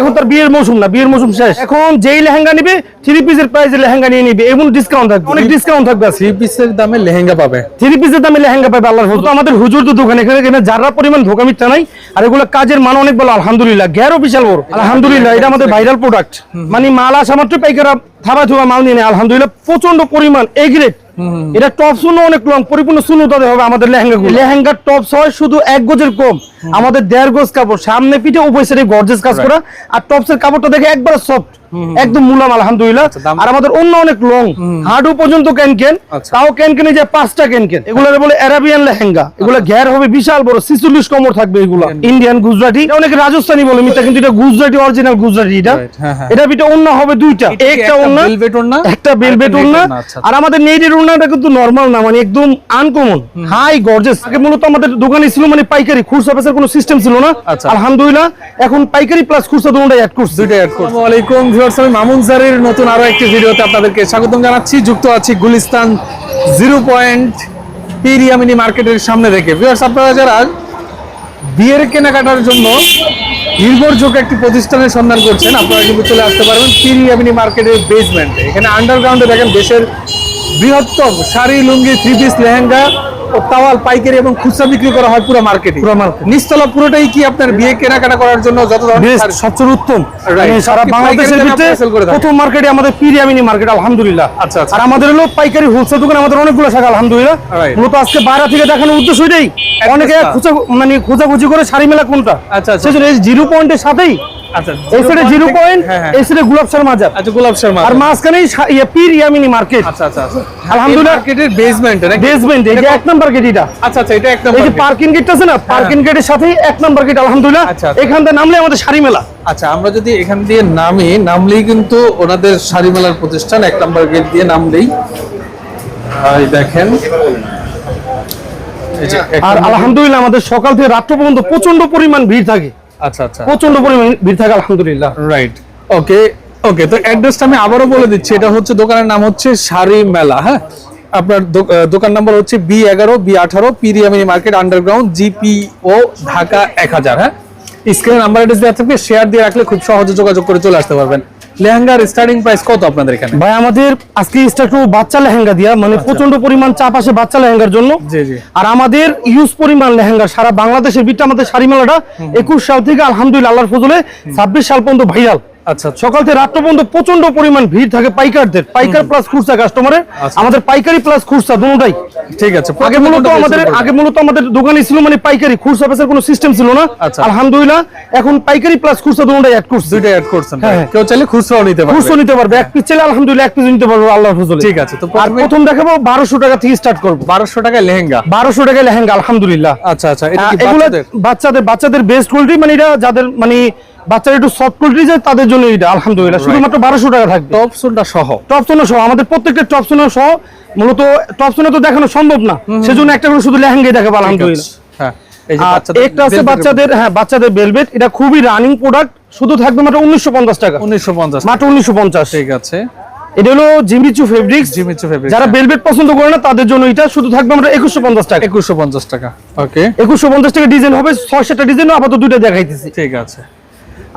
এখন তার বিয়ের মৌসুম না বিয়ের মৌসুম শেষ। এখন যেই লেহেঙ্গা নিবে থ্রি পিসের প্রাইসে লেহেঙ্গা নিয়ে নিবে এবং ডিসকাউন্ট থাকবে। অনেক ডিসকাউন্ট থাকবে থ্রি পিসের দামে লেহেঙ্গা পাবে। থ্রি পিসের দামে লেহেঙ্গা পাবে আল্লাহর আমাদের হুজুর তো দোকান এখানে যারা পরিমাণ ধোকা মিথ্যা নাই আর এগুলো কাজের মান অনেক ভালো আলহামদুলিল্লাহ। গ্যারো বিশাল বড়। আলহামদুলিল্লাহ এটা আমাদের ভাইরাল প্রোডাক্ট মানে মাল আসা মাত্র পাইকারা থাবা থুবা মাল নিয়ে নেয় আলহামদুলিল্লাহ। প্রচণ্ড পরিমাণ এ গ্রেড এটা টপ শুনো অনেক লং পরিপূর্ণ শূন্যতা হবে আমাদের লেহেঙ্গা লেহেঙ্গার টপস হয় শুধু এক গজের কম। আমাদের দেড় গজ কাপড় সামনে পিঠে সাইডে গর্জেস কাজ করা। আর টপসের কাপড়টা দেখে একবার সফট একদম মুলাম আলহামদুলিল্লাহ। আর আমাদের অন্য অনেক লং হাঁটু পর্যন্ত ক্যান ক্যান আচ্ছা। তাও ক্যান ক্যানে যে পাঁচটা ক্যান ক্যান এগুলো বলে অ্যারাবিয়ান লেহেঙ্গা। এগুলো ঘের হবে বিশাল বড় ছিচল্লিশ কমর থাকবে এগুলো। ইন্ডিয়ান গুজরাটি অনেকে রাজস্থানি বলে মিথ্যা কিন্তু এটা গুজরাটি অরিজিনাল গুজরাটি এটা। হ্যাঁ, হ্যাঁ। এটা পিঠে অন্য হবে দুইটা একটা অন্য? একটা বেলভেট আচ্ছা। আর আমাদের নেটের ওড়নাটা কিন্তু নরমাল না মানে একদম আনকমন হাই গর্জেস আগে মূলত আমাদের দোকানে ছিল মানে পাইকারি খুচরা বেচার কোনো সিস্টেম ছিল না। আচ্ছা। আলহামদুলিল্লাহ এখন পাইকারি প্লাস খুচরা দুটোটাই অ্যাড করছে। দুইটা অ্যাড করছি। আসসালামু আলাইকুম ভিউয়ার্স আমি মামুন নতুন আরও একটি ভিডিওতে আপনাদেরকে স্বাগতম জানাচ্ছি। যুক্ত আছি গুলিস্তান জিরো পয়েন্ট পিরিয়ামিনি মার্কেটের সামনে ভিউয়ার্স, আপনারা যারা বিয়ের কেনাকাটার জন্য নির্ভরযোগ্য একটি প্রতিষ্ঠানের সন্ধান করছেন, আপনারা কিন্তু চলে আসতে পারবেন পিরিয়ামিনি মার্কেটের বেসমেন্টে এখানে আন্ডারগ্রাউন্ডে দেখেন দেশের বৃহত্তম sari, lungi three piece lehenga towel পাইকারি এবং খুচরা বিক্রি করা হয় পুরো মার্কেটে পুরো market। নিচতলা পুরোটাই কি আপনার বিয়ে কেনাকাটা করার জন্য যত ধরনের সবচেয়ে উত্তম মানে সারা বাংলাদেশের ভিতরে। প্রথম মার্কেটে আমাদের পিরিয়ামিনি মার্কেট আলহামদুলিল্লাহ আচ্ছা, আচ্ছা। আর আমাদের হলো পাইকারি হোলসেল দোকান আমাদের অনেকগুলো শাখা আলহামদুলিল্লাহ মূলত আজকে বাইরে থেকে দেখানোর উদ্দেশ্য এটাই অনেকে। খুঁজা মানে খোঁজাখুঁজি করে শাড়ি মেলা কোনটা আচ্ছা, আচ্ছা। সেজন্য এই জিরো পয়েন্টের সাথেই আচ্ছা এই সাইডে জিরো পয়েন্ট হ্যাঁ হ্যাঁ। এই সাইডে গোলাপ শাহ মাজার আচ্ছা গোলাপ শর্মা আর মাঝখানেই শা- ইয়ে পিরিয়ামিনি মার্কেট আচ্ছা আচ্ছা আচ্ছা। আলহামদুলিল্লাহ। মার্কেটের বেসমেন্টে নাকি? বেসমেন্ট এই যে এক নাম্বার গেট এটা। আচ্ছা আচ্ছা এটা একটা এই যে পার্কিং গেটটা আছে না পার্কিং গেটের সাথেই এক নাম্বার গেট আলহামদুলিল্লাহ। আচ্ছা, আচ্ছা। এখান থেকে নামলে আমাদের শাড়ি মেলা। আচ্ছা আমরা যদি এখান দিয়ে নামি নামলেই কিন্তু ওনাদের শাড়ি মেলার প্রতিষ্ঠান এক নম্বর গেট দিয়ে নামলেই। এই দেখেন আর আলহামদুলিল্লাহ আমাদের সকাল থেকে রাত্র পর্যন্ত প্রচণ্ড পরিমাণ ভিড় থাকে। আচ্ছা আচ্ছা। প্রচণ্ড পরিমাণে ভিড় থাকে আলহামদুলিল্লাহ। রাইট ওকে ওকে তো অ্যাড্রেসটা আমি আবারও বলে দিচ্ছি এটা হচ্ছে দোকানের নাম হচ্ছে শাড়ি মেলা হ্যাঁ? আপনার দোকান নাম্বার হচ্ছে বি এগারো বি আঠারো Priyamini market underground GPO Dhaka এক হাজার হ্যাঁ? স্ক্রিনে নাম্বার অ্যাড্রেস দেওয়া থাকবে শেয়ার দিয়ে রাখলে খুব সহজে যোগাযোগ করে চলে আসতে পারবেন। লেহেঙ্গার স্টার্টিং প্রাইস কত আপনাদের এখানে? ভাই আমাদের আজকে স্টার্ট করব বাচ্চা লেহেঙ্গা দিয়া মানে প্রচণ্ড পরিমাণ চাপ আসে বাচ্চা লেহেঙ্গার জন্য। জি জি। আর আমাদের ইউজ পরিমাণ লেহেঙ্গা সারা বাংলাদেশের বিটা আমাদের শাড়ি মেলাটা একুশ সাল থেকে আলহামদুলিল্লাহ আল্লাহর ফজলে ছাব্বিশ সাল পর্যন্ত ভাইরাল আচ্ছা আচ্ছা। সকাল থেকে রাত্র পর্যন্ত প্রচণ্ড পরিমাণ ভিড় থাকে পাইকারদের। পাইকার প্লাস খুচরা কাস্টমারের আচ্ছা। আমাদের পাইকারি প্লাস খুচরা ঠিক আছে আগে মূলত আমাদের আগে মূলত আমাদের দোকানে ছিল মানে পাইকারি। খুচরা বেচার কোনো সিস্টেম ছিল না। আচ্ছা। আলহামদুলিল্লাহ এখন পাইকারি প্লাস খুচরা অ্যাড করছে। অ্যাড করছেন। হ্যাঁ, হ্যাঁ। কেউ চাইলে খুচরাও নিতে পারবে। খুচরা নিতে পারবে। এক পিস চাইলে আলহামদুলিল্লাহ এক পিস নিতে পারবে। আল্লাহর ফজলে। ঠিক আছে তো প্রথম দেখাবো বারোশো টাকা থেকে স্টার্ট করব। বারোশো টাকায় লেহেঙ্গা। বারোশো টাকা লেহেঙ্গা আলহামদুলিল্লাহ। আচ্ছা আচ্ছা এটা কি বাচ্চাদের? বাচ্চাদের বেস্ট কোয়ালিটি মানে এটা যাদের মানে বাচ্চারা একটু সফট কোয়ালিটি যায় তাদের জন্য এটা আলহামদুলিল্লাহ। শুধুমাত্র বারোশো টাকা থাকবে। টপ সোনটা সহ। টপ সোনা সহ আমাদের প্রত্যেকটা টপ সোনা সহ মূলত টপ সোনা তো দেখানো সম্ভব না। সেজন্য একটা করে শুধু লেহেঙ্গাই দেখাবো আলহামদুলিল্লাহ। হ্যাঁ একটা আছে বাচ্চাদের হ্যাঁ বাচ্চাদের বেলভেট এটা খুবই রানিং প্রোডাক্ট শুধু থাকবে মাত্র উনিশশো পঞ্চাশ টাকা। 1950 মাত্র উনিশশো পঞ্চাশ। ঠিক আছে। এটা হলো Jimmy Choo fabrics Jimmy Choo fabric যারা বেলভেট পছন্দ করে না তাদের জন্য এটা শুধু থাকবে আমরা একুশশো পঞ্চাশ টাকা। 2150 টাকা। ওকে পঞ্চাশ টাকা ডিজাইন হবে ছয় সাতটা ডিজাইন আপাতত দুইটা দেখাইতেছি। ঠিক আছে।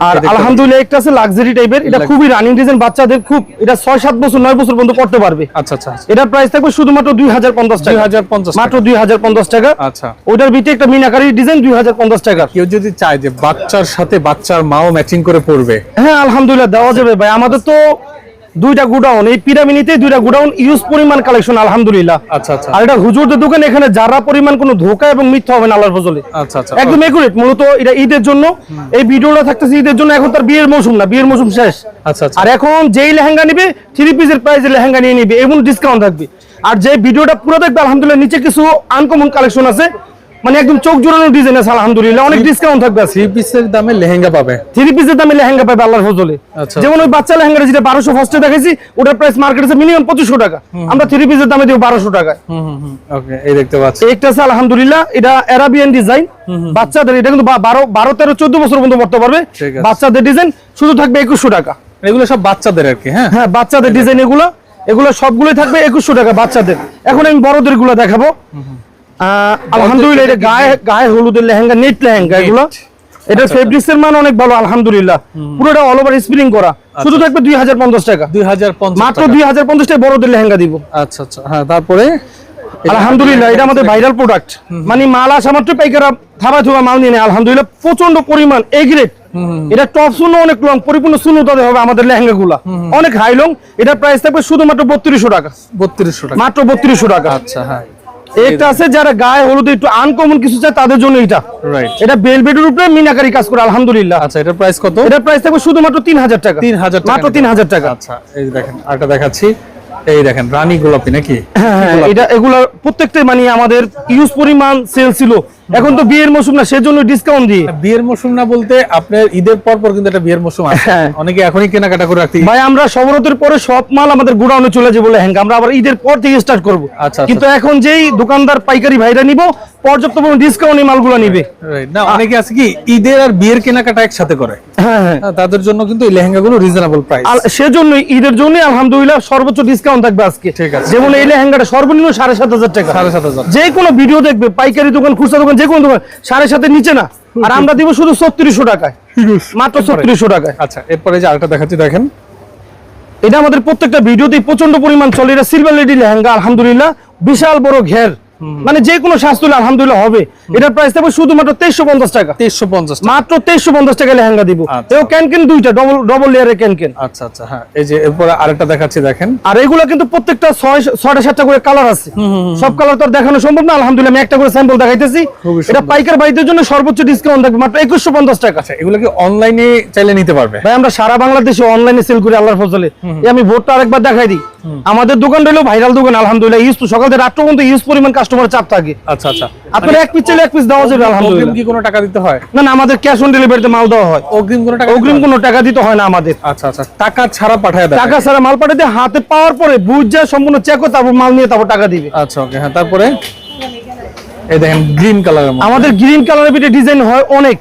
আর আলহামদুলিল্লাহ একটা আছে লাক্সারি টাইপের এটা খুবই রানিং ডিজাইন বাচ্চাদের খুব এটা ছয় সাত বছর নয় বছর পর্যন্ত পড়তে পারবে। আচ্ছা আচ্ছা এটার প্রাইস থাকবে শুধুমাত্র দুই হাজার পঞ্চাশ টাকা। 2050 মাত্র দুই হাজার পঞ্চাশ টাকা। আচ্ছা। ওটার ভিতরে একটা মিনাকারি ডিজাইন দুই হাজার পঞ্চাশ টাকা। কেউ যদি চায় যে বাচ্চার সাথে বাচ্চার মাও ম্যাচিং করে পড়বে। হ্যাঁ আলহামদুলিল্লাহ দেওয়া যাবে ভাই। আমাদের তো দুইটা গুডাউন এই পিরামিনিতে দুইটা গুডাউন ইউজ পরিমাণ কালেকশন আলহামদুলিল্লাহ। আচ্ছা আচ্ছা। আর এটা হুজুরদের দোকান এখানে যারা পরিমাণ কোনো ধোকা এবং মিথ্যা হবে না আল্লাহর ফজলে। আচ্ছা আচ্ছা একদম একুরেট মূলত এটা ঈদের জন্য। এই ভিডিওটা থাকতেছে ঈদের জন্য এখন তার বিয়ের মৌসুম না বিয়ের মৌসুম শেষ। আচ্ছা আচ্ছা। আর এখন যেই লেহেঙ্গা নিবে থ্রি পিসের প্রাইসে লেহেঙ্গা নিয়ে নিবে এবং ডিসকাউন্ট থাকবে। আর যে ভিডিওটা পুরো দেখবে আলহামদুলিল্লাহ নিচে কিছু আনকমন কালেকশন আছে। মানে একদম চোখ জোড়ানো ডিজাইন আছে আলহামদুলিল্লাহ। অনেক ডিসকাউন্ট থাকবে থ্রি পিসের দামে লেহেঙ্গা পাবে। থ্রি পিসের দামে লেহেঙ্গা পাবে আল্লাহর ফজলে। আচ্ছা। যেমন ওই বাচ্চা লেহেঙ্গা যেটা বারোশো ফার্স্টে দেখেছি ওটার প্রাইস মার্কেট আছে মিনিমাম পঁচিশশো টাকা। আমরা থ্রি পিসের দামে দিব বারোশো টাকায়। এই দেখতে পাচ্ছি। একটা আছে আলহামদুলিল্লাহ এটা অ্যারাবিয়ান ডিজাইন বাচ্চাদের এটা কিন্তু বারো বারো তেরো চোদ্দ বছর পর্যন্ত পড়তে পারবে। বাচ্চাদের ডিজাইন শুধু থাকবে একুশশো টাকা। এগুলো সব বাচ্চাদের আর কি হ্যাঁ? হ্যাঁ বাচ্চাদের ডিজাইন এগুলো। এগুলো সবগুলোই থাকবে একুশশো টাকা বাচ্চাদের। এখন আমি বড়দেরগুলো দেখাবো আলহামদুলিল্লাহ এটা গায়ে গায়ে হলুদের লেহেঙ্গা নেট লেহেঙ্গা এগুলো। এটা আচ্ছা, ফেব্রিক্স এর মান অনেক ভালো আলহামদুলিল্লাহ। পুরোটা অল ওভার স্প্রিং করা। শুধু থাকবে দুই হাজার পঞ্চাশ টাকা। মাত্র দুই হাজার পঞ্চাশ টাকা। বড়দের লেহেঙ্গা দিব। আচ্ছা আচ্ছা। হ্যাঁ তারপরে আলহামদুলিল্লাহ এটা আমাদের ভাইরাল প্রোডাক্ট মানে মাল আসা মাত্র পাইকাররা থাবা থুবা মাল নিয়ে আলহামদুলিল্লাহ প্রচণ্ড পরিমাণ এ গ্রেড এটা টপ শূন্য অনেক লং পরিপূর্ণ শূন্যতাতে হবে আমাদের লেহেঙ্গা গুলা অনেক হাই লং এটা প্রাইস থাকবে শুধুমাত্র বত্রিশশো টাকা। বত্রিশশো টাকা। মাত্র বত্রিশশো টাকা। আচ্ছা হ্যাঁ। একটা আছে যারা গায়ে হলুদ একটু আনকমন কিছু চায় তাদের জন্য এটা। রাইট এটা বেলবেটের উপরে মিনাকারি কাজ করে আলহামদুলিল্লাহ। আচ্ছা এটার প্রাইস কত? এটা প্রাইস থাকবে শুধুমাত্র তিন হাজার টাকা। তিন হাজার টাকা মাত্র নিতে তিন হবে। হাজার টাকা। আচ্ছা এই দেখেন আরেকটা দেখাচ্ছি। এই দেখেন রানী গোলাপি নাকি? হ্যাঁ হ্যাঁ, এটা এগুলা প্রত্যেকটাই মানে আমাদের ইউজ পরিমাণ সেল ছিল। এখন তো বিয়ের মৌসুম না সেজন্য ডিসকাউন্ট দিয়ে। বিয়ের মৌসুম না বলতে আপনার ঈদের পর পর কিন্তু একটা বিয়ের মৌসুম আছে। হ্যাঁ। অনেকে এখনই কেনাকাটা করে রাখতে ভাই আমরা সবরতের পরে সব মাল আমাদের গোডাউনে চলে যাবে বলে হ্যাঁ আমরা আবার ঈদের পর থেকে স্টার্ট করব। আচ্ছা, কিন্তু এখন যেই দোকানদার পাইকারি ভাইরা নিব পর্যাপ্ত পরিমাণ ডিসকাউন্ট এই মালগুলো নিবে। না অনেকে আছে কি ঈদের আর বিয়ের কেনাকাটা একসাথে করে। হ্যাঁ হ্যাঁ। তাদের জন্য কিন্তু এই লেহেঙ্গাগুলো রিজনেবল প্রাইস আর সেজন্য ঈদের জন্য আলহামদুলিল্লাহ সর্বোচ্চ ডিসকাউন্ট থাকবে আজকে। ঠিক আছে। যেমন এই লেহেঙ্গাটা সর্বনিম্ন সাড়ে সাত হাজার টাকা। সাড়ে সাত হাজার। যে কোনো ভিডিও দেখবে পাইকারি দোকান খুচরা দোকান যে কোনো দোকান সাড়ে সাতের নিচে না। আর আমরা দিব শুধু ছত্রিশশো টাকায়। মাত্র ছত্রিশশো টাকায়। আচ্ছা এরপরে যে আরেকটা দেখাচ্ছি দেখেন। এটা আমাদের প্রত্যেকটা ভিডিওতেই প্রচণ্ড পরিমাণ চলে। এটা সিলভার লেডি লেহেঙ্গা আলহামদুলিল্লাহ। বিশাল বড় ঘের। মানে যে কোনো স্বাস্থ্য আলহামদুলিল্লাহ হবে। এটার প্রাইস থাকবে শুধুমাত্র তেইশশো পঞ্চাশ টাকা। তেইশশো পঞ্চাশ মাত্র তেইশশো পঞ্চাশ টাকা লেহেঙ্গা দিব। আচ্ছা। এও ক্যান ক্যান দুইটা ডবল ডবল লেয়ারের ক্যান ক্যান আচ্ছা আচ্ছা হ্যাঁ এই যে এরপরে আরেকটা দেখাচ্ছি দেখেন। আর এগুলো কিন্তু প্রত্যেকটা ছয় ছয়টা সাতটা করে কালার আছে। সব কালার তো আর দেখানো সম্ভব না। আলহামদুলিল্লাহ আমি একটা করে স্যাম্পল দেখাইতেছি। এটা পাইকার বাড়িদের জন্য সর্বোচ্চ ডিসকাউন্ট থাকবে মাত্র একুশশো পঞ্চাশ টাকা। আচ্ছা এগুলো কি অনলাইনে চাইলে নিতে পারবে? ভাই আমরা সারা বাংলাদেশে অনলাইনে সেল করি আল্লাহর ফজলে। আমি ভোটটা আরেকবার দেখাই দিই। আমাদের দোকান রইল ভাইরাল দোকান আলহামদুলিল্লাহ ইউজ সকাল থেকে রাত পর্যন্ত ইউজ পরিমাণ কাস্টমার চাপ থাকে। আচ্ছা আচ্ছা। আপনার এক পিস চাইলে এক পিস দেওয়া যাবে আলহামদুলিল্লাহ। কি কোনো টাকা দিতে হয়? না না আমাদের ক্যাশ অন ডেলিভারিতে মাল দেওয়া হয়। অগ্রিম কোনো টাকা অগ্রিম কোনো টাকা দিতে হয় না আমাদের। আচ্ছা আচ্ছা টাকা ছাড়া পাঠায় দেয়। টাকা ছাড়া মাল পাঠাতে হাতে পাওয়ার পরে বুঝ সম্পূর্ণ চেক করে তারপর মাল নিয়ে তারপর টাকা দিবে। আচ্ছা ওকে হ্যাঁ তারপরে? এই দেখেন গ্রিন কালারের আমাদের গ্রিন কালারের ভিতরে ডিজাইন হয় অনেক।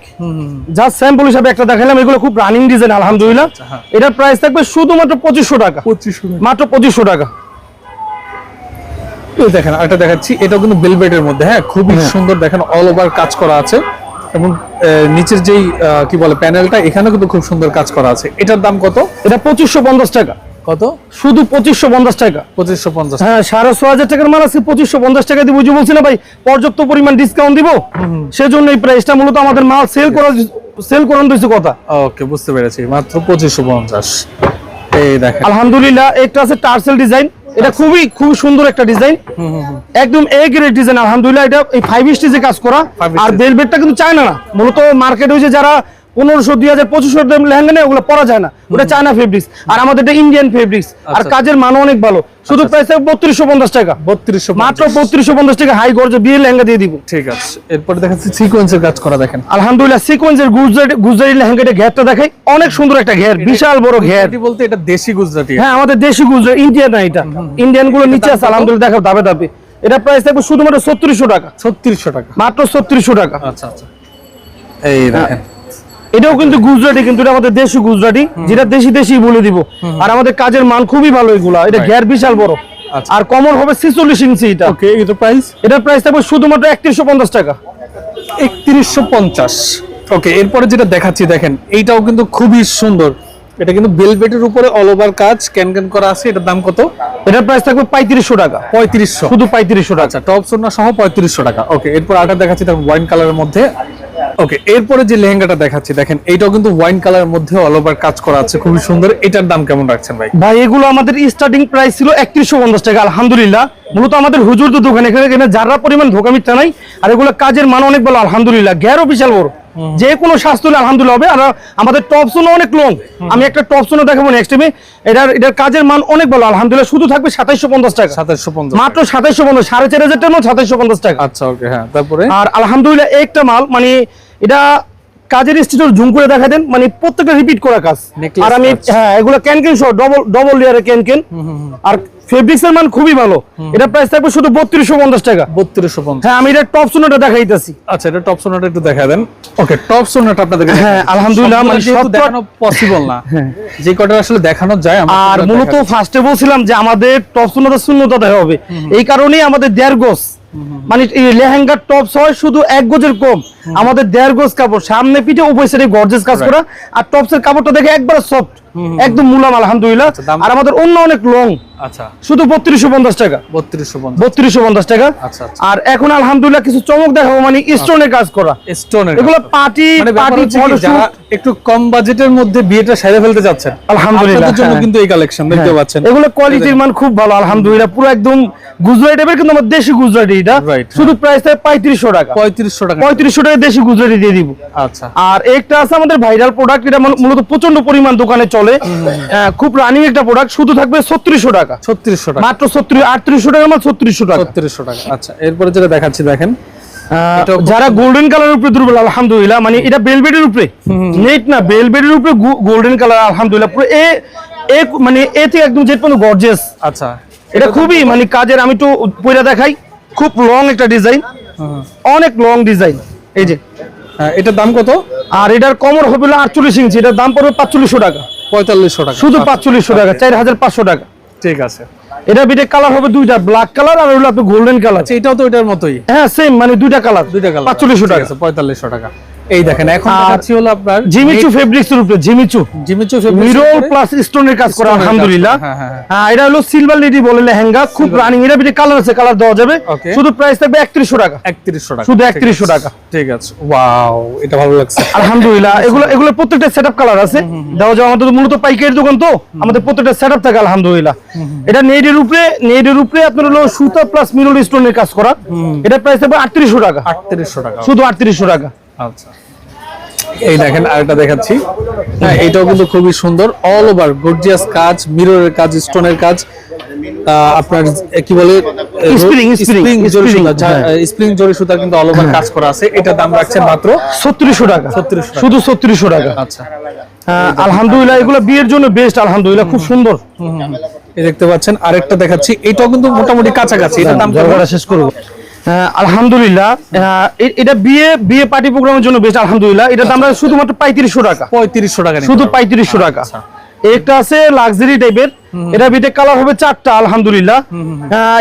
যা স্যাম্পল হিসাবে একটা দেখালাম এগুলো খুব রানিং ডিজাইন আলহামদুলিল্লাহ। হ্যাঁ। এটার প্রাইস থাকবে শুধুমাত্র পঁচিশশো টাকা। পঁচিশশো মাত্র পঁচিশশো টাকা। এই দেখেন আরেকটা দেখাচ্ছি। এটাও কিন্তু বেলভেটের মধ্যে হ্যাঁ? খুবই সুন্দর দেখেন অল ওভার কাজ করা আছে। এবং নিচের যেই কি বলে প্যানেলটা এখানেও কিন্তু খুব সুন্দর কাজ করা আছে। এটার দাম কত? এটা পঁচিশশো পঞ্চাশ টাকা। কত? শুধু পঁচিশশো পঞ্চাশ টাকা। পঁচিশশো পঞ্চাশ। হ্যাঁ সাড়ে ছ হাজার টাকার মাল আছে পঁচিশশো পঞ্চাশ টাকা দিব। যে বলছি না ভাই পর্যাপ্ত পরিমাণ ডিসকাউন্ট দিব? সেজন্য এই প্রাইসটা মূলত আমাদের মাল সেল করা সেল করানো দিচ্ছে কথা। ওকে বুঝতে পেরেছি। মাত্র পঁচিশশো পঞ্চাশ। এই দেখেন। আলহামদুলিল্লাহ একটা আছে টার্সেল ডিজাইন এটা খুবই খুবই সুন্দর একটা ডিজাইন একদম এ গ্রেড ডিজাইন আলহামদুলিল্লাহ এটা এই ফাইভ স্টেজে কাজ করা। আর বেলবেটটা কিন্তু চায় না। মূলত মার্কেট হয়েছে যারা পনেরোশো দুই হাজার পঁচিশশো লেহেঙ্গা নেই ওগুলো পরা যায় না। ওটা চায়না ফেব্রিক্স আর আমাদের এটা ইন্ডিয়ান ফেব্রিক্স আর আচ্ছা। কাজের অনেক ভালো। শুধু প্রাইস বত্রিশশো পঞ্চাশ টাকা। বত্রিশশো মাত্র বত্রিশশো পঞ্চাশ টাকা হাই গর্জে বিয়ে লেহেঙ্গা দিয়ে দিব। ঠিক আছে। এরপরে দেখাচ্ছি সিকোয়েন্সের কাজ করা দেখেন। আলহামদুলিল্লাহ সিকোয়েন্সের গুজরাটি গুজরাটি লেহেঙ্গাটা ঘেরটা দেখাই। অনেক সুন্দর একটা ঘের বিশাল বড় ঘের। বলতে এটা দেশি গুজরাটি? হ্যাঁ আমাদের দেশি গুজরাট ইন্ডিয়ান না এটা। ইন্ডিয়ানগুলো নিচে আছে আলহামদুলিল্লাহ দেখাও দাবে দাবে এটা প্রাইস থাকবে শুধুমাত্র ছত্রিশশো টাকা। ছত্রিশশো টাকা। মাত্র ছত্রিশশো টাকা। আচ্ছা আচ্ছা। এই দেখেন। এটাও কিন্তু গুজরাটি কিন্তু এটা আমাদের দেশি গুজরাটি যেটা দেশি দেশি বলে দিব। আর আমাদের কাজের মান খুবই ভালো এগুলা। এটা ঘের বিশাল বড়। আচ্ছা। আর কমর হবে ছিচল্লিশ ইঞ্চি এটা। ওকে এটা প্রাইস এটার প্রাইস থাকবে শুধুমাত্র একত্রিশশো পঞ্চাশ টাকা। একত্রিশশো পঞ্চাশ। ওকে এরপরে যেটা দেখাচ্ছি দেখেন এইটাও কিন্তু খুবই সুন্দর। এটা কিন্তু বেলভেটের উপরে অল ওভার কাজ ক্যান ক্যান করা আছে এটার দাম কত? এটার প্রাইস থাকবে পঁয়ত্রিশশো টাকা। পঁয়ত্রিশশো। শুধু পঁয়ত্রিশশো টাকা। আচ্ছা টপ সোনা সহ পঁয়ত্রিশশো টাকা। ওকে এরপর আটা দেখাচ্ছি দেখেন ওয়াইন কালারের মধ্যে। ওকে এরপরে যে লেহেঙ্গাটা দেখাচ্ছি দেখেন এইটাও কিন্তু ওয়াইন কালারের মধ্যে অল ওভার কাজ করা আছে খুবই সুন্দর। এটার দাম কেমন রাখছেন ভাই? ভাই এগুলো আমাদের স্টার্টিং প্রাইস ছিল একত্রিশশো পঞ্চাশ টাকা আলহামদুলিল্লাহ। মূলত আমাদের হুজুর তো দোকান এখানে যারা পরিমাণ ধোকা মিথ্যা নাই আর এগুলো কাজের মান অনেক ভালো আলহামদুলিল্লাহ। গ্যারও বিশাল বড়। যে কোনো স্বাস্থ্য হলে আলহামদুলিল্লাহ হবে আর আমাদের টপ সোনা অনেক লং আমি একটা টপ দেখাবো নেক্সট টাইমে এটার এটার কাজের মান অনেক ভালো আলহামদুলিল্লাহ। শুধু থাকবে সাতাইশশো পঞ্চাশ টাকা। সাতাশশো পঞ্চাশ মাত্র সাতাইশশো পঞ্চাশ সাড়ে চার হাজার টাকা সাতাইশশো পঞ্চাশ টাকা। আচ্ছা ওকে হ্যাঁ তারপরে? আর আলহামদুলিল্লাহ একটা মাল মানে এটা কাজের স্টিচের ঝুম করে দেখা দেন মানে প্রত্যেকটা রিপিট করা কাজ। আর আমি হ্যাঁ এগুলো ক্যান ক্যান সহ ডবল ডবল লেয়ারে ক্যান ক্যান আর ফেব্রিক্স এর মান খুবই ভালো। এটা প্রাইস থাকবে শুধু বত্রিশশো পঞ্চাশ টাকা। বত্রিশশো পঞ্চাশ। হ্যাঁ আমি এটা টপ সোনাটা দেখাইতেছি। আচ্ছা এটা টপ সোনাটা একটু দেখা দেন। ওকে টপ সোনাটা আপনাদেরকে হ্যাঁ, আলহামদুলিল্লাহ, মানে সব- দেখানো পসিবল না। যে কটা আসলে দেখানো যায় আমরা আর মূলত ফার্স্টে বলছিলাম যে আমাদের টপ সোনাটা শূন্যতা হবে এই কারণেই আমাদের দেড় গোস মানে এই লেহেঙ্গার টপস হয় শুধু এক গজের কম। আমাদের দেড় গজ কাপড় সামনে পিঠে উপর সাইডে গর্জেস কাজ করা। আর টপসের কাপড়টা দেখে একবার সফট একদম মুলাম আলহামদুলিল্লাহ। আর আমাদের অন্য অনেক লং আচ্ছা। শুধু বত্রিশশো পঞ্চাশ টাকা। বত্রিশশো পঞ্চাশ। টাকা। আচ্ছা, আচ্ছা। আর এখন আলহামদুলিল্লাহ কিছু চমক দেখাবো মানে স্টোনের কাজ করা। স্টোনের এগুলো পার্টি মানে পার্টি যারা একটু কম বাজেটের মধ্যে বিয়েটা সেরে ফেলতে যাচ্ছেন আলহামদুলিল্লাহ, জন্য হ্যাঁ। কিন্তু এই কালেকশন দেখতে পাচ্ছেন। এগুলো কোয়ালিটির মান খুব ভালো আলহামদুলিল্লাহ। পুরো একদম গুজরাটি টাইপের কিন্তু আমার দেশি গুজরাটি এটা। শুধু প্রাইস থাকে পঁয়ত্রিশশো টাকা। পঁয়ত্রিশশো টাকা। পঁয়ত্রিশশো টাকা দেশি গুজরাটি দিয়ে দিব। আচ্ছা। আর একটা আছে আমাদের ভাইরাল প্রোডাক্ট এটা মূল- মূলত প্রচণ্ড পরিমাণ দোকানে চলে। আহ, খুব রানিং একটা প্রোডাক্ট শুধু থাকবে ছত্রিশশো টাকা। ছত্রিশশো টাকা। মাত্র ছত্রিশ আটত্রিশশো টাকা মাত্র ছত্রিশশো টাকা। ছত্রিশশো টাকা। আচ্ছা এরপরে যেটা দেখাচ্ছি দেখেন। যারা গোল্ডেন কালারের উপরে দুর্বল আলহামদুলিল্লাহ মানে এটা বেলবেটের উপরে। নেট না বেলবেটের উপরে গোল্ডেন কালার আলহামদুলিল্লাহ পুরো এ এ মানে এ থেকে একদম যে পর্যন্ত গর্জেস আচ্ছা। এটা খুবই মানে কাজের আমি একটু পয়লা দেখাই খুব লং একটা ডিজাইন অনেক লং ডিজাইন এই যে। হ্যাঁ, এটার দাম কত? আর এটার কমর হবে আটচল্লিশ ইঞ্চি এটার দাম পড়বে পাঁচচল্লিশশো টাকা। পঁয়তাল্লিশশো টাকা। শুধু আচ্ছা, পাঁচচল্লিশশো টাকা চার হাজার পাঁচশো টাকা। ঠিক আছে। এটা বিটে কালার হবে দুইটা ব্ল্যাক কালার আর হলো আপনার গোল্ডেন কালার। আচ্ছা এটাও তো এটার মতোই? হ্যাঁ সেম মানে দুইটা কালার। দুইটা কালার। পাঁচচল্লিশশো টাকা। পঁয়তাল্লিশশো টাকা। এই দেখেন এখন দেখাচ্ছি হলো আপনার জিমিচু ফেব্রিক্স এর উপরে জিমিচু জিমিচু মিরর প্লাস স্টোনের কাজ করা এর কাজ। আলহামদুলিল্লাহ। করা, হ্যাঁ, হ্যাঁ, হ্যাঁ। হ্যাঁ এটা হলো সিলভার লেডি বলে লেহেঙ্গা খুব রানিং এটা বিটে কালার আছে কালার দেওয়া যাবে। শুধু প্রাইস থাকবে একত্রিশশো টাকা। একত্রিশশো টাকা। শুধু 3100 টাকা। ঠিক আছে। ওয়াও এটা ভালো লাগছে। আলহামদুলিল্লাহ। এগুলো এগুলো প্রত্যেকটা সেটআপ কালার আছে। দেওয়া যাবে আমাদের মূলত পাইকারি দোকান তো। আমাদের প্রত্যেকটা সেটআপ থাকে আলহামদুলিল্লাহ। এটা নেটের উপরে নেটের উপরে আপনার হলো সুতা প্লাস মিরর স্টোনের কাজ করা। এটা প্রাইস থাকবে আটত্রিশশো টাকা। আটত্রিশশো টাকা। শুধু আটত্রিশশো টাকা। আচ্ছা। এই দেখেন আরেকটা দেখাচ্ছি। হ্যাঁ এটাও কিন্তু খুবই সুন্দর। অল ওভার গর্জিয়াস কাজ মিররের কাজ স্টোনের কাজ। আপনার কি বলে? হ্যাঁ। স্প্রিং জরি সুতা কিন্তু অল ওভার কাজ করা আছে। এটার দাম রাখছেন মাত্র টাকা। 3600 শুধু টাকা। আচ্ছা। হ্যাঁ, আলহামদুলিল্লাহ এগুলো বিয়ের জন্য বেস্ট আলহামদুলিল্লাহ খুব সুন্দর। এই দেখতে পাচ্ছেন আরেকটা দেখাচ্ছি। এটাও কিন্তু মোটামুটি কাছাকাছি। এটার দাম শেষ করব। হ্যাঁ, আলহামদুলিল্লাহ। এটা বিয়ে বিয়ে পার্টি প্রোগ্রামের জন্য বেশ আলহামদুলিল্লাহ। এটা আমরা শুধুমাত্র পঁয়ত্রিশশো টাকা। পঁয়ত্রিশশো টাকা শুধু পঁয়ত্রিশশো টাকা। আচ্ছা। একটা আছে লাক্সারি টাইপের এটা বিটে কালার হবে চারটা আলহামদুলিল্লাহ।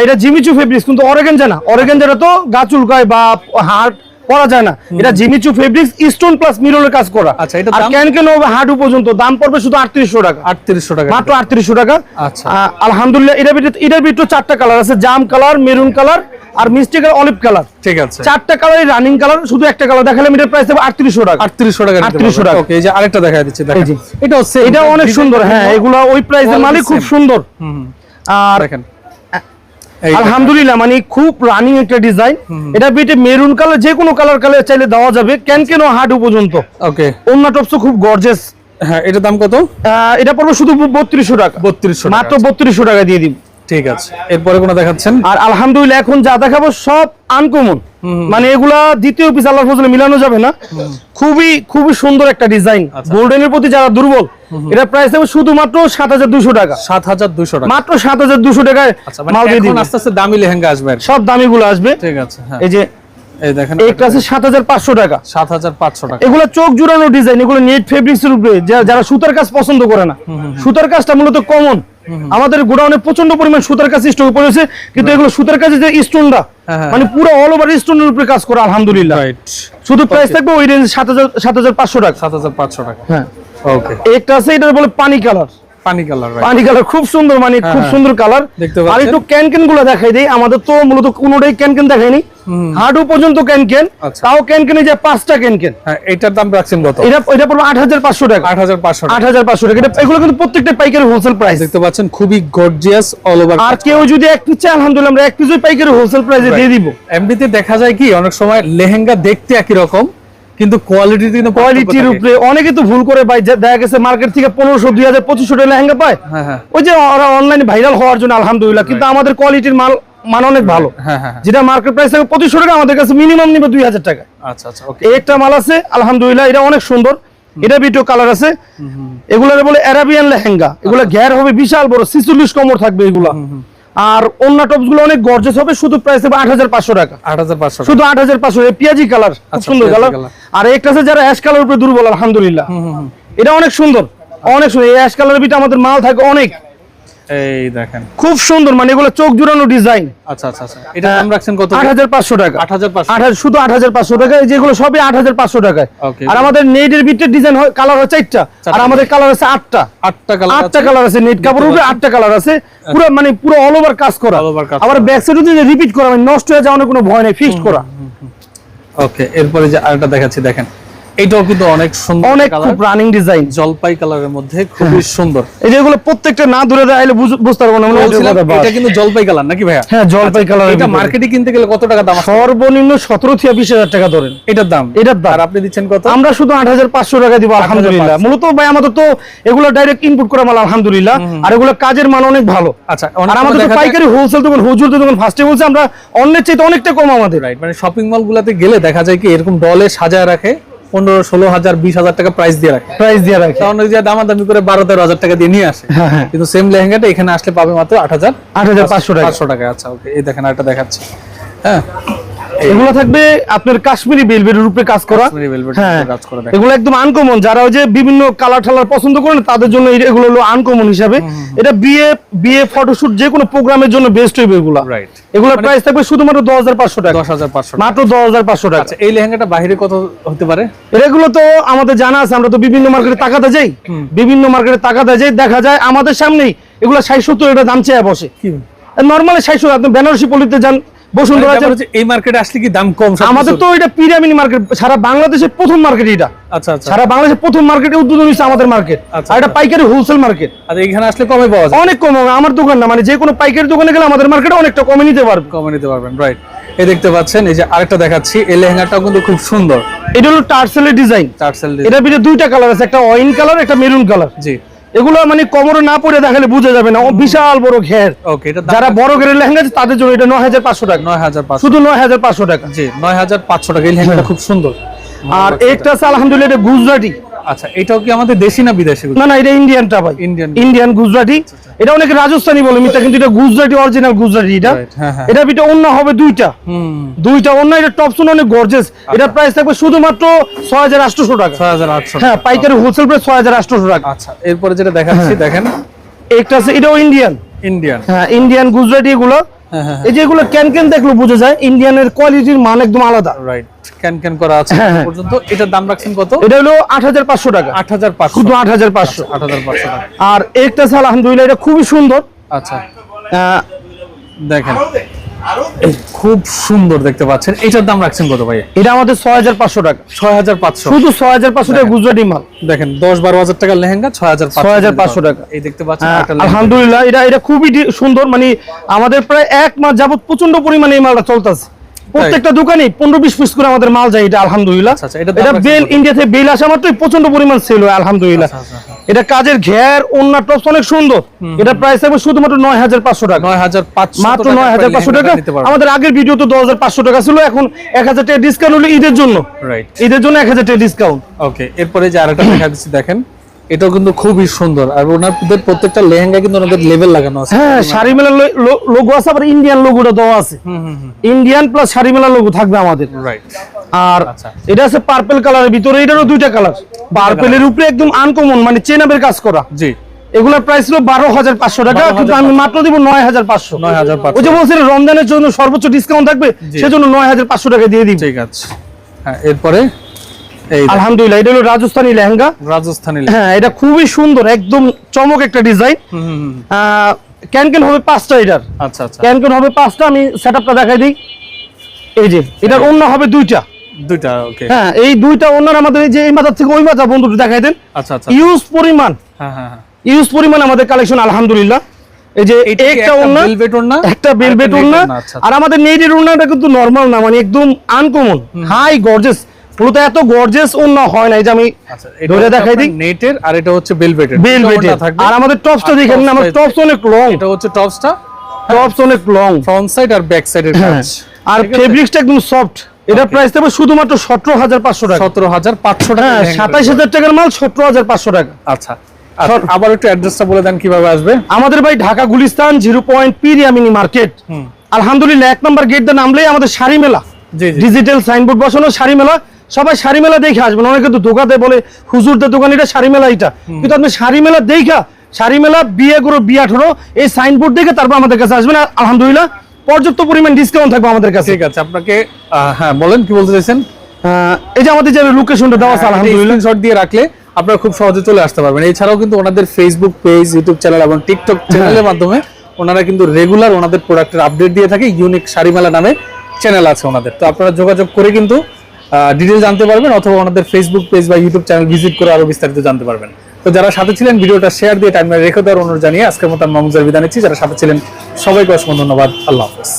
এটা জিমিচু ফেব্রিক্স কিন্তু অরেগেন জানা অরেগেন যারা তো গাছুল চুলকায় বা হার্ট পরা যায় না। এটা Jimmy Choo fabrics stone plus মিররের কাজ করা। আচ্ছা, দাম? ক্যান ক্যান হবে হাঁটু পর্যন্ত? দাম পড়বে শুধু আটত্রিশশো টাকা। আটত্রিশশো টাকা। মাত্র আটত্রিশশো টাকা। আচ্ছা। আলহামদুলিল্লাহ এটা ভিতরে এটার ভিতরে চারটা কালার আছে জাম কালার মেরুন কালার আর মিষ্টি কালার অলিভ কালার ঠিক আছে। চারটা কালারই রানিং কালার শুধু একটা কালার দেখালে এটার প্রাইস হবে আটত্রিশশো টাকা। আটত্রিশশো টাকা 3800 টাকা। ওকে এই যে আরেকটা দেখা দিচ্ছি দেখেন। এই যে। এটা হচ্ছে এটা অনেক সুন্দর হ্যাঁ এগুলা ওই প্রাইসের মানে খুব। সুন্দর। আর দেখেন। আলহামদুলিল্লাহ মানে খুব রানিং একটা ডিজাইন এটা বিটে মেরুন কালার যে কোনো কালার কালার চাইলে দেওয়া যাবে কেন কেন হাডু পর্যন্ত ওকে অন্য টপসও খুব গর্জেস হ্যাঁ এটার দাম কত? এটা পড়বে শুধু বত্রিশশো টাকা। বত্রিশশো মাত্র বত্রিশশো টাকা দিয়ে দিব। ঠিক আছে। এরপরে কোনো দেখাচ্ছেন? আর আলহামদুলিল্লাহ এখন যা দেখাবো সব আনকমন মানে এগুলা দ্বিতীয় পিস আল্লাহর ফজলে মিলানো যাবে না। খুবই খুবই সুন্দর একটা ডিজাইন আচ্ছা। গোল্ডেনের প্রতি যারা দুর্বল এটা প্রাইস হবে শুধুমাত্র সাত হাজার দুশো টাকা। সাত হাজার দুইশো টাকা। মাত্র সাত হাজার দুশো টাকায় আচ্ছা মানে মাল দিয়ে এখন আস্তে আস্তে দামি লেহেঙ্গা আসবে সব দামি গুলো দামিগুলো আসবে। ঠিক আছে হ্যাঁ। এই যে এই দেখেন একটা আছে সাত হাজার পাঁচশো টাকা। সাত হাজার পাঁচশো টাকা। এগুলো চোখ জুড়ানো ডিজাইন এগুলো নেট ফেব্রিক্স এর উপরে। যারা সুতার কাজ পছন্দ করে না সুতার কাজটা মূলত কমন আমাদের গোডাউনে প্রচণ্ড পরিমাণ সুতার কাজ স্টক পড়েছে কিন্তু এগুলো সুতার কাজে যে স্টোনটা হ্যাঁ, হ্যাঁ। মানে পুরো অল ওভার স্টোনের উপরে কাজ করা আলহামদুলিল্লাহ। রাইট শুধু প্রাইস থাকবে ওই রেঞ্জ সাত হাজার সাত হাজার পাঁচশো টাকা। সাত হাজার পাঁচশো টাকা। হ্যাঁ। ওকে একটা আছে এটা বলে পানি কালার পানি কালার পানি কালার খুব সুন্দর মানে খুব হ্যাঁ। সুন্দর কালার। আর একটু ক্যান ক্যানগুলো দেখাই দেই আমাদের তো মূলত কোনোটাই ক্যান ক্যান দেখায়নি হাঁটু পর্যন্ত ক্যান ক্যান আচ্ছা। তাও ক্যান যে পাঁচটা ক্যান ক্যান হ্যাঁ এটার দাম রাখছেন কত? এটা এটা পড়বে আট হাজার পাঁচশো টাকা। আট হাজার পাঁচশো আট হাজার পাঁচশো টাকা। এটা- এগুলো কিন্তু প্রত্যেকটা পাইকারি হোলসেল প্রাইস দেখতে পাচ্ছেন খুবই গর্জিয়াস অল ওভার আর কেউ যদি এক পিস আলহামদুলিল্লাহ আমরা এক পিসই পাইকারি হোলসেল প্রাইসে দিয়ে দিব। এমনিতে দেখা যায় কি অনেক সময় লেহেঙ্গা দেখতে একই রকম। কিন্তু কোয়ালিটি কিন্তু কোয়ালিটির উপরে। অনেকে তো ভুল করে ভাই দেখা গেছে মার্কেট থেকে পনেরোশো দুই হাজার পঁচিশশো টাকা লেহেঙ্গা পায়। হ্যাঁ হ্যাঁ। ওই যে ওরা অনলাইনে ভাইরাল হওয়ার জন্য আলহামদুলিল্লাহ কিন্তু আমাদের কোয়ালিটির মাল মান অনেক ভালো। হ্যাঁ। যেটা মার্কেট প্রাইস থাকে পঁচিশশো টাকা আমাদের কাছে মিনিমাম নিবে দুই হাজার টাকা। আচ্ছা আচ্ছা একটা মাল আছে আলহামদুলিল্লাহ এটা অনেক সুন্দর। এটা কালার আছে। এগুলার বলে অ্যারাবিয়ান লেহেঙ্গা। এগুলা ঘের হবে বিশাল বড় ছিচল্লিশ কমর থাকবে এগুলা। আর অন্য টপসগুলো অনেক গর্জেস হবে শুধু প্রাইস হবে আট হাজার পাঁচশো টাকা। আট হাজার পাঁচশো শুধু আট হাজার পাঁচশো পেঁয়াজি কালার খুব আচ্ছা, সুন্দর কালার আর একটা আছে যারা অ্যাশ কালার উপরে দুর্বল আলহামদুলিল্লাহ। এটা অনেক সুন্দর অনেক সুন্দর। এই অ্যাশ কালারের ভিতরে আমাদের মাল থাকে অনেক। এই দেখেন। খুব সুন্দর মানে এগুলো চোখ জুড়ানো ডিজাইন আচ্ছা আচ্ছা আচ্ছা। এটা দাম রাখছেন কত আট হাজার পাঁচশো টাকা। আট হাজার পাঁচশো। আট হাজার শুধু আট হাজার পাঁচশো টাকা এই যেগুলো সবই আট হাজার পাঁচশো টাকায়। আর আমাদের নেটের ভিতরে ডিজাইন হয় কালার হয় চারটা আর আমাদের কালার আছে আটটা। আটটা কালার আটটা কালার আছে নেট কাপড়ের উপরে আটটা কালার আছে। পুরো মানে পুরো অল ওভার কাজ করা। আবার ব্যাক সাইডে যদি রিপিট করা মানে নষ্ট হয়ে যাওয়ার কোনো ভয় নেই ফিক্সড করা। ওকে এরপরে যে আরেকটা দেখাচ্ছি দেখেন। এটাও কিন্তু অনেক সুন্দর অনেক কালার খুব রানিং ডিজাইন জলপাই কালারের মধ্যে খুবই সুন্দর। এই যেগুলো প্রত্যেকটা না ধরে দেখাইলে বুঝতে পারব না হয় বলছিলাম, এটা কিন্তু জলপাই কালার নাকি ভাইয়া? হ্যাঁ জলপাই কালার এটা মার্কেটে কিনতে গেলে কত টাকা দাম সর্বনিম্ন সতেরো থেকে বিশ হাজার টাকা ধরেন। এটার দাম? এটার দাম। আর আপনি দিচ্ছেন কত? আমরা শুধু আট হাজার পাঁচশো টাকা দিব আলহামদুলিল্লাহ। মূলত ভাই আমাদের তো এগুলো ডাইরেক্ট ইনপুট করা মাল আলহামদুলিল্লাহ। আর এগুলো কাজের মান অনেক ভালো। আচ্ছা আর আমাদের তো পাইকারি হোলসেল দোকান হুজুর দোকান ফার্স্টে বলছে আমরা অন্যের চাইতে অনেকটা কম আমাদের। রাইট মানে শপিং মল গুলাতে গেলে দেখা যায় কি এরকম ডলে সাজায় রাখে। পনেরো ষোলো হাজার বিশ হাজার টাকা প্রাইস দিয়ে রাখে। প্রাইস দিয়ে রাখে। তখন ওই যে দামাদামি করে বারো তেরো হাজার টাকা দিয়ে নিয়ে আসে। হ্যাঁ হ্যাঁ। কিন্তু সেম লেহেঙ্গাটা এখানে আসলে পাবে মাত্র আট হাজার আট হাজার পাঁচশো টাকা। পাঁচশো টাকা। আচ্ছা ওকে এই দেখেন আরেকটা দেখাচ্ছি। হ্যাঁ এগুলো থাকবে আপনার কাশ্মীরি বেলভেটের উপরে কাজ করা। হ্যাঁ। এগুলো একদম আনকমন যারা ওই যে বিভিন্ন কালার ঠালার পছন্দ করেন তাদের জন্য এগুলো হলো আনকমন হিসাবে। এটা বিয়ে বিয়ে ফটোশুট যে কোনো প্রোগ্রামের জন্য বেস্ট হইবে এগুলো। এগুলোর প্রাইস থাকবে শুধুমাত্র দশ হাজার পাঁচশো টাকা। দশ হাজার পাঁচশো মাত্র দশ হাজার পাঁচশো টাকা। আচ্ছা এই লেহেঙ্গাটা বাইরে কত হতে পারে? এগুলো তো আমাদের জানা আছে আমরা তো বিভিন্ন মার্কেটে তাকাতে যাই। বিভিন্ন মার্কেটে তাকাতে যাই দেখা যায় আমাদের সামনেই এগুলো ষাট সত্তর এটা দাম চেয়ে বসে। নর্মালি ষাট সত্তর আপনি বেনারসি পল্লিতে যান বসুন্ধরা এই মার্কেটে আসলে কি দাম কম আমাদের তো এটা পিরামিনি মার্কেট সারা বাংলাদেশের প্রথম মার্কেট এটা। আচ্ছা আচ্ছা। সারা বাংলাদেশের প্রথম মার্কেটে উদ্বোধন হয়েছে আমাদের মার্কেট আচ্ছা, আর এটা। পাইকারি হোলসেল মার্কেট আর এখানে আসলে কমে পাওয়া যায়। অনেক কম হবে আমার দোকান না মানে যে কোনো পাইকারি দোকানে গেলে আমাদের মার্কেটে অনেকটা কমে নিতে পারবে। কমে নিতে পারবেন রাইট এই দেখতে পাচ্ছেন এই যে আরেকটা দেখাচ্ছি এই লেহেঙ্গাটাও কিন্তু খুব সুন্দর। এটা হলো টার্সেলের ডিজাইন চার সেল এটার ভিতরে দুইটা কালার আছে একটা ওয়াইন কালার একটা মেরুন কালার জি। এগুলো মানে কমরে না পড়ে দেখালে বুঝে যাবে না। বিশাল বড় ঘের। ওকে যারা বড় ঘের লেহেঙ্গা আছে তাদের জন্য এটা নয় হাজার পাঁচশো টাকা। নয় হাজার পাঁচশো। শুধু নয় হাজার পাঁচশো টাকা। জি নয় হাজার পাঁচশো টাকা। এই লেহেঙ্গাটা খুব সুন্দর। আর একটা আছে আলহামদুলিল্লাহ এটা গুজরাটি। আচ্ছা এটাও কি আমাদের দেশি না বিদেশি না না এটা ইন্ডিয়ানটা ভাই। Indian। ইন্ডিয়ান গুজরাটি। এটা অনেকে রাজস্থানি বলে মিথ্যা কিন্তু এটা গুজরাটি অরিজিনাল গুজরাটি এটা। হ্যাঁ, হ্যাঁ। এটা অন্য হবে দুইটা। হুম। দুইটা অন্য এটা টপ শুনে অনেক গর্জেস এটা প্রাইস থাকবে শুধুমাত্র ছয় হাজার আটশোশো টাকা। ছয় হাজার আটশো হ্যাঁ পাইকারি হোলসেল প্রাইস ছয় হাজার আটশোশো টাকা। আচ্ছা এরপরে যেটা দেখাচ্ছি দেখেন। একটা আছে এটাও ইন্ডিয়ান ইন্ডিয়ান হ্যাঁ ইন্ডিয়ান গুজরাটি এগুলো। হ্যাঁ হ্যাঁ এই যে এগুলো ক্যান ক্যান দেখলে বোঝা যায় ইন্ডিয়ানের কোয়ালিটির মান একদম আলাদা। রাইট ক্যান ক্যান করা আছে হ্যাঁ, হ্যাঁ। পর্যন্ত। এটার দাম রাখছেন কত? এটা হলো আট হাজার পাঁচশো টাকা। আট হাজার পাঁচশো। শুধু আট হাজার পাঁচশো। আট হাজার পাঁচশো টাকা। আর একটা সাল আলহামদুলিল্লাহ এটা খুবই সুন্দর। আচ্ছা। দেখেন। এই খুব সুন্দর দেখতে পাচ্ছেন। এটার দাম রাখছেন কত ভাই এটা আমাদের ছয় হাজার পাঁচশো টাকা। ছয় হাজার পাঁচশো। শুধু ছয় হাজার পাঁচশো টাকা গুজরাটি মাল। দেখেন দশ বারো হাজার টাকার লেহেঙ্গা ছয় হাজার 6,500 টাকা। এই দেখতে পাচ্ছেন হ্যাঁ। আলহামদুলিল্লাহ এটা এটা খুবই সুন্দর। মানে আমাদের প্রায় এক মাস যাবৎ প্রচণ্ড পরিমাণে এই মালটা চলতেছে। প্রত্যেকটা দোকানে পনেরো বিশ পিস করে আমাদের মাল যায় এটা আলহামদুলিল্লাহ। আচ্ছা, আচ্ছা, এটা বেল? ইন্ডিয়া থেকে বেল আসা মাত্রই প্রচণ্ড পরিমাণ সেল হয় আলহামদুলিল্লাহ। আচ্ছা, এটা কাজের ঘের অন্য টপস অনেক সুন্দর। এটা প্রাইস হবে শুধুমাত্র নয় হাজার পাঁচশো টাকা। নয় হাজার পাঁচশো মাত্র নয় হাজার পাঁচশো টাকা। আমাদের আগের ভিডিও তো দশ হাজার পাঁচশো টাকা ছিল এখন এক হাজার টাকা ডিসকাউন্ট হলো ঈদের জন্য। ঈদের জন্য এক হাজার টাকা ডিসকাউন্ট ওকে এরপরে যে আরেকটা দেখা দিচ্ছি দেখেন। এটাও কিন্তু খুবই সুন্দর। আর ওনাদের প্রত্যেকটা লেহেঙ্গা কিন্তু ওনাদের লেভেল লাগানো আছে। হ্যাঁ শাড়ি মেলার লোগো আছে আবার ইন্ডিয়ান লোগোটা দেওয়া আছে। হুম হুম হুম। ইন্ডিয়ান প্লাস শাড়ি মেলার লোগো থাকবে আমাদের। রাইট আর আচ্ছা। এটা আছে পার্পল কালারের ভিতরে এটারও দুইটা কালার পার্পেলের উপরে একদম আনকমন মানে চেনাবের কাজ করা। জি। এগুলোর প্রাইস ছিল বারো হাজার পাঁচশো টাকা কিন্তু আমি মাত্র দিব নয় হাজার পাঁচশো। নয় হাজার ওই যে পাঁচশো বলছিলেন রমজানের জন্য সর্বোচ্চ ডিসকাউন্ট থাকবে সেজন্য নয় হাজার পাঁচশো টাকা দিয়ে দিব। ঠিক আছে। হ্যাঁ এরপরে আলহামদুলিল্লাহ এটা হলো রাজস্থানী লেহেঙ্গা। রাজস্থানি হ্যাঁ এটা খুবই সুন্দর একদম চমক একটা ডিজাইন। ক্যান ক্যান হবে পাঁচটা এটার। আচ্ছা আচ্ছা। ক্যান ক্যান হবে পাঁচটা আমি দেখাই দিই। এই যে এটার অন্য হবে দুইটা। দুইটা ওকে হ্যাঁ এই দুইটা অন্যার আমাদের এই যে এই মাথার থেকে ওই মাথা বন্ধুটা দেখাই দেন। আচ্ছা আচ্ছা। ইউজ পরিমাণ। হ্যাঁ হ্যাঁ হ্যাঁ। ইউজ পরিমাণ আমাদের কালেকশন আলহামদুলিল্লাহ। এই যে এটা একটা একটা ওড়না? একটা বেলভেট আরেকটা ওড়না। net ওড়না, আর আমাদের নেটের ওড়নাটা কিন্তু নরমাল না মানে একদম আনকমন হাই গর্জেস মূলত এত গর্জেস ওড়না হয় না এই যে আমি আচ্ছা ধরে দেখাই দিই। নেটের আর এটা হচ্ছে বেলভেটের বেলভেটের আর আমাদের টপসটা দেখেন আমার topsটা- টপস অনেক লং এটা হচ্ছে টপসটা টপস অনেক লং ফ্রন্ট সাইড আর ব্যাক সাইডের কাজ। আর ফেব্রিক্সটা একদম সফট এটা প্রাইস দেবে শুধুমাত্র সতেরো হাজার পাঁচশো টাকা। সতেরো হাজার পাঁচশো টাকা হ্যাঁ সাতাইশ হাজার টাকার মাল সতেরো হাজার পাঁচশো টাকা। আচ্ছা। আচ্ছা, আবার একটু অ্যাড্রেসটা বলে দেন কীভাবে আসবে। আমাদের ভাই Dhaka Gulistan zero point Priyamini market. হুম। আলহামদুলিল্লাহ এক নম্বর গেট দিয়ে নামলেই আমাদের শাড়ি মেলা। ডিজিটাল সাইনবোর্ড বসানো শাড়ি মেলা। সবাই শাড়ি মেলা দেখে আসবেন। অনেকে তো দোকাতে বলে হুজুরদের দোকান এটা শাড়ি মেলা এটা। কিন্তু আপনি শাড়ি মেলা দেখা শাড়ি মেলা বিয়ে গুরু বিয়ে আঠারো এই সাইনবোর্ড দেখে তারপর আমাদের কাছে আসবেন। আলহামদুলিল্লাহ পর্যাপ্ত পরিমাণ ডিসকাউন্ট থাকবে আমাদের কাছে। ঠিক আছে আপনাকে হ্যাঁ বলেন কি বলতে চাইছেন? এই যে আমাদের যে লোকেশনটা দেওয়া আছে আলহামদুলিল্লাহ। স্ক্রিনশট দিয়ে রাখলে আপনারা খুব সহজে চলে আসতে পারবেন। এছাড়াও কিন্তু ওনাদের ফেসবুক পেজ ইউটিউব চ্যানেল এবং টিকটক চ্যানেলের মাধ্যমে ওনারা কিন্তু রেগুলার ওনাদের প্রোডাক্টের আপডেট দিয়ে থাকে। ইউনিক শাড়ি মেলা নামে চ্যানেল আছে ওনাদের। তো আপনারা যোগাযোগ করে কিন্তু ডিটেল জানতে পারবেন অথবা ওনাদের ফেসবুক পেজ বা ইউটিউব চ্যানেল ভিজিট করে আরও বিস্তারিত জানতে পারবেন। তো যারা সাথে ছিলেন, ভিডিওটা শেয়ার দিয়ে টাইম রেখে দেওয়ার অনুরোধ জানিয়ে আজকের মতো আমি মামুজার বিদায় নিচ্ছি। যারা সাথে ছিলেন, সবাইকে অসংখ্য ধন্যবাদ। আল্লাহ হাফেজ।